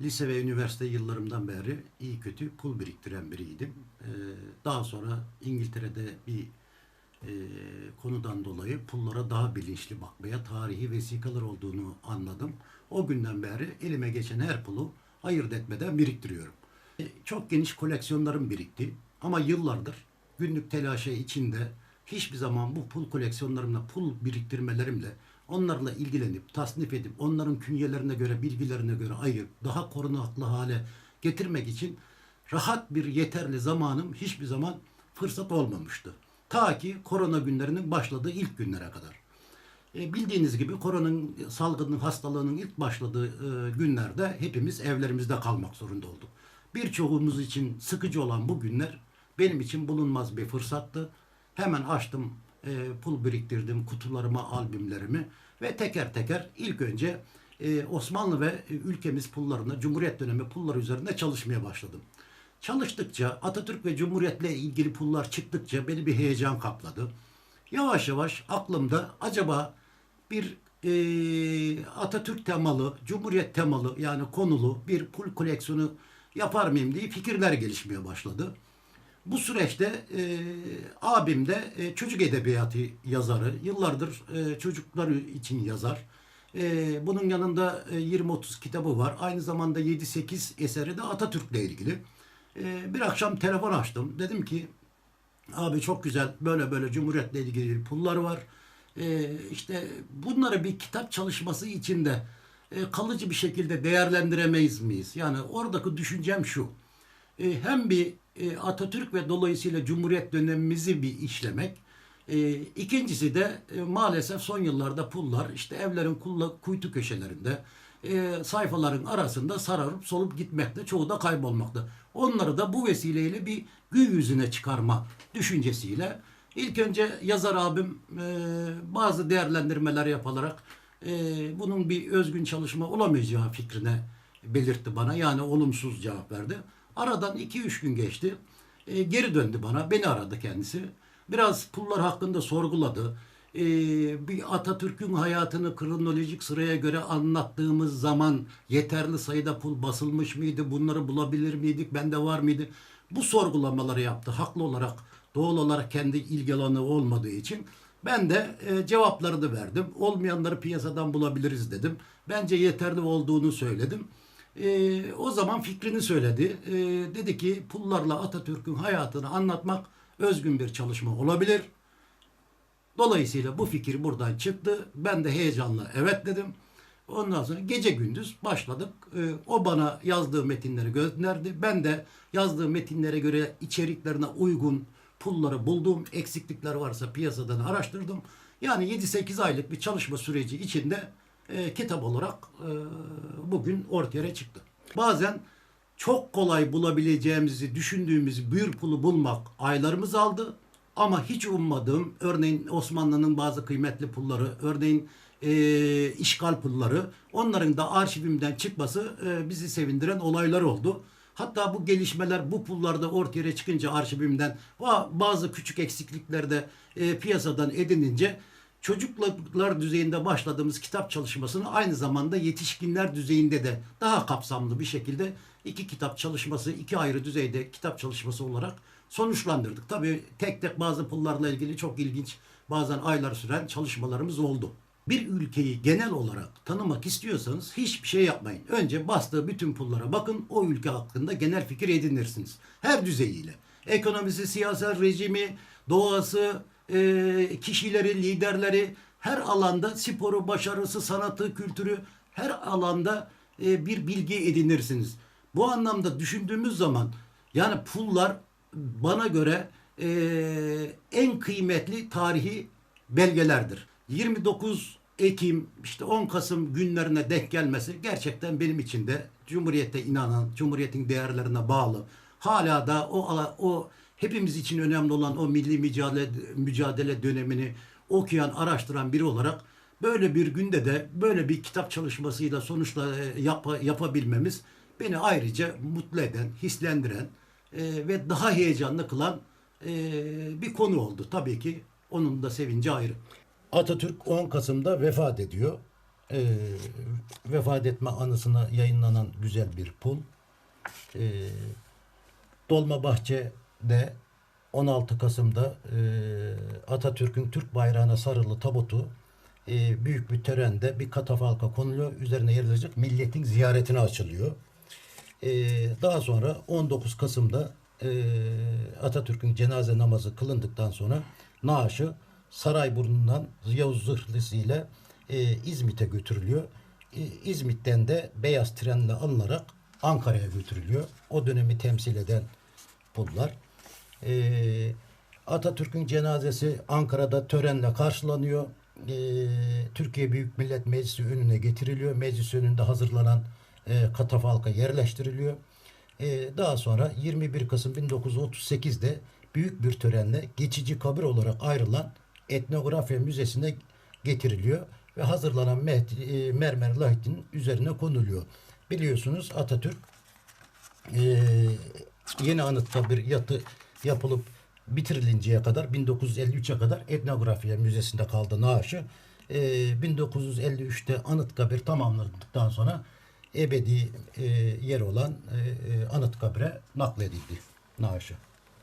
Lise ve üniversite yıllarımdan beri iyi kötü pul biriktiren biriydim. Ee, daha sonra İngiltere'de bir e, konudan dolayı pullara daha bilinçli bakmaya, tarihi vesikalar olduğunu anladım. O günden beri elime geçen her pulu ayırt etmeden biriktiriyorum. E, çok geniş koleksiyonlarım birikti ama yıllardır günlük telaşı içinde hiçbir zaman bu pul koleksiyonlarımla, pul biriktirmelerimle onlarla ilgilenip, tasnif edip, onların künyelerine göre, bilgilerine göre ayıp, daha korunaklı hale getirmek için rahat bir yeterli zamanım hiçbir zaman fırsat olmamıştı. Ta ki korona günlerinin başladığı ilk günlere kadar. E, bildiğiniz gibi koronanın salgının hastalığının ilk başladığı e, günlerde hepimiz evlerimizde kalmak zorunda olduk. Birçoğumuz için sıkıcı olan bu günler benim için bulunmaz bir fırsattı. Hemen açtım, e, pul biriktirdim kutularıma, albümlerimi ve teker teker ilk önce e, Osmanlı ve e, ülkemiz pullarına, Cumhuriyet dönemi pulları üzerinde çalışmaya başladım. Çalıştıkça, Atatürk ve Cumhuriyet'le ilgili pullar çıktıkça beni bir heyecan kapladı. Yavaş yavaş aklımda acaba bir e, Atatürk temalı, Cumhuriyet temalı yani konulu bir pul koleksiyonu yapar mıyım diye fikirler gelişmeye başladı. Bu süreçte e, abim de e, çocuk edebiyatı yazarı. Yıllardır e, çocuklar için yazar. E, bunun yanında e, 20-30 kitabı var. Aynı zamanda 7-8 eseri de Atatürk'le ilgili. E, bir akşam telefon açtım. Dedim ki abi çok güzel böyle böyle Cumhuriyet'le ilgili pullar var. E, işte bunları bir kitap çalışması içinde e, kalıcı bir şekilde değerlendiremeyiz miyiz? Yani oradaki düşüncem şu. E, hem bir e, Atatürk ve dolayısıyla Cumhuriyet dönemimizi bir işlemek. E, ikincisi de e, maalesef son yıllarda pullar işte evlerin kuytu köşelerinde e, sayfaların arasında sararıp solup gitmekte çoğu da kaybolmakta. Onları da bu vesileyle bir gün yüzüne çıkarma düşüncesiyle ilk önce yazar abim bazı değerlendirmeler yapılarak bunun bir özgün çalışma olamayacağı fikrine belirtti bana. Yani olumsuz cevap verdi. Aradan 2-3 gün geçti. E, geri döndü bana. Beni aradı kendisi. Biraz pullar hakkında sorguladı. E, bir Atatürk'ün hayatını kronolojik sıraya göre anlattığımız zaman yeterli sayıda pul basılmış mıydı? Bunları bulabilir miydik? Bende var mıydı? Bu sorgulamaları yaptı. Haklı olarak, doğal olarak kendi ilgi olmadığı için. Ben de e, cevapları da verdim. Olmayanları piyasadan bulabiliriz dedim. Bence yeterli olduğunu söyledim. E, o zaman fikrini söyledi. E, dedi ki pullarla Atatürk'ün hayatını anlatmak özgün bir çalışma olabilir. Dolayısıyla bu fikir buradan çıktı. Ben de heyecanla evet dedim. Ondan sonra gece gündüz başladık. Ee, o bana yazdığı metinleri gönderdi. Ben de yazdığı metinlere göre içeriklerine uygun pulları buldum. Eksiklikler varsa piyasadan araştırdım. Yani 7-8 aylık bir çalışma süreci içinde e, kitap olarak e, bugün ortaya çıktı. Bazen çok kolay bulabileceğimizi düşündüğümüz bir pulu bulmak aylarımız aldı. Ama hiç ummadığım örneğin Osmanlı'nın bazı kıymetli pulları, örneğin e, işgal pulları onların da arşivimden çıkması e, bizi sevindiren olaylar oldu. Hatta bu gelişmeler bu pullarda ortaya çıkınca arşivimden bazı küçük eksiklikler de e, piyasadan edinince çocuklar düzeyinde başladığımız kitap çalışmasını aynı zamanda yetişkinler düzeyinde de daha kapsamlı bir şekilde iki kitap çalışması, iki ayrı düzeyde kitap çalışması olarak sonuçlandırdık. Tabii tek tek bazı pullarla ilgili çok ilginç bazen aylar süren çalışmalarımız oldu. Bir ülkeyi genel olarak tanımak istiyorsanız hiçbir şey yapmayın. Önce bastığı bütün pullara bakın. O ülke hakkında genel fikir edinirsiniz. Her düzeyiyle. Ekonomisi, siyasal rejimi, doğası, e, kişileri, liderleri her alanda sporu, başarısı, sanatı, kültürü her alanda e, bir bilgi edinirsiniz. Bu anlamda düşündüğümüz zaman yani pullar bana göre e, en kıymetli tarihi belgelerdir. 29 Ekim işte 10 Kasım günlerine denk gelmesi gerçekten benim için de Cumhuriyete inanan, Cumhuriyetin değerlerine bağlı. Hala da o o hepimiz için önemli olan o milli mücadele mücadele dönemini okuyan, araştıran biri olarak böyle bir günde de böyle bir kitap çalışmasıyla sonuçla e, yap- yapabilmemiz beni ayrıca mutlu eden, hislendiren e, ve daha heyecanlı kılan e, bir konu oldu. Tabii ki onun da sevinci ayrı. Atatürk 10 Kasım'da vefat ediyor. e, vefat etme anısına yayınlanan güzel bir pul. E, Dolmabahçe'de 16 Kasım'da e, Atatürk'ün Türk bayrağına sarılı tabutu e, büyük bir törende bir katafalka konuluyor. Üzerine yerilecek milletin ziyaretine açılıyor. E, daha sonra 19 Kasım'da e, Atatürk'ün cenaze namazı kılındıktan sonra naaşı Sarayburnu'ndan Yavuz Zırhlısı ile e, İzmit'e götürülüyor. E, İzmit'ten de beyaz trenle alınarak Ankara'ya götürülüyor. O dönemi temsil eden pullar. E, Atatürk'ün cenazesi Ankara'da törenle karşılanıyor. E, Türkiye Büyük Millet Meclisi önüne getiriliyor. Meclis önünde hazırlanan e, katafalka yerleştiriliyor. E, daha sonra 21 Kasım 1938'de büyük bir törenle geçici kabir olarak ayrılan etnografya müzesine getiriliyor ve hazırlanan e, mermer lahitinin üzerine konuluyor. Biliyorsunuz Atatürk e, yeni Anıtkabir yatı yapılıp bitirilinceye kadar 1953'e kadar etnografya müzesinde kaldı naaşı. E, 1953'te Anıtkabir tamamlandıktan sonra ebedi e, yer olan e, e, Anıtkabir'e nakledildi naaşı.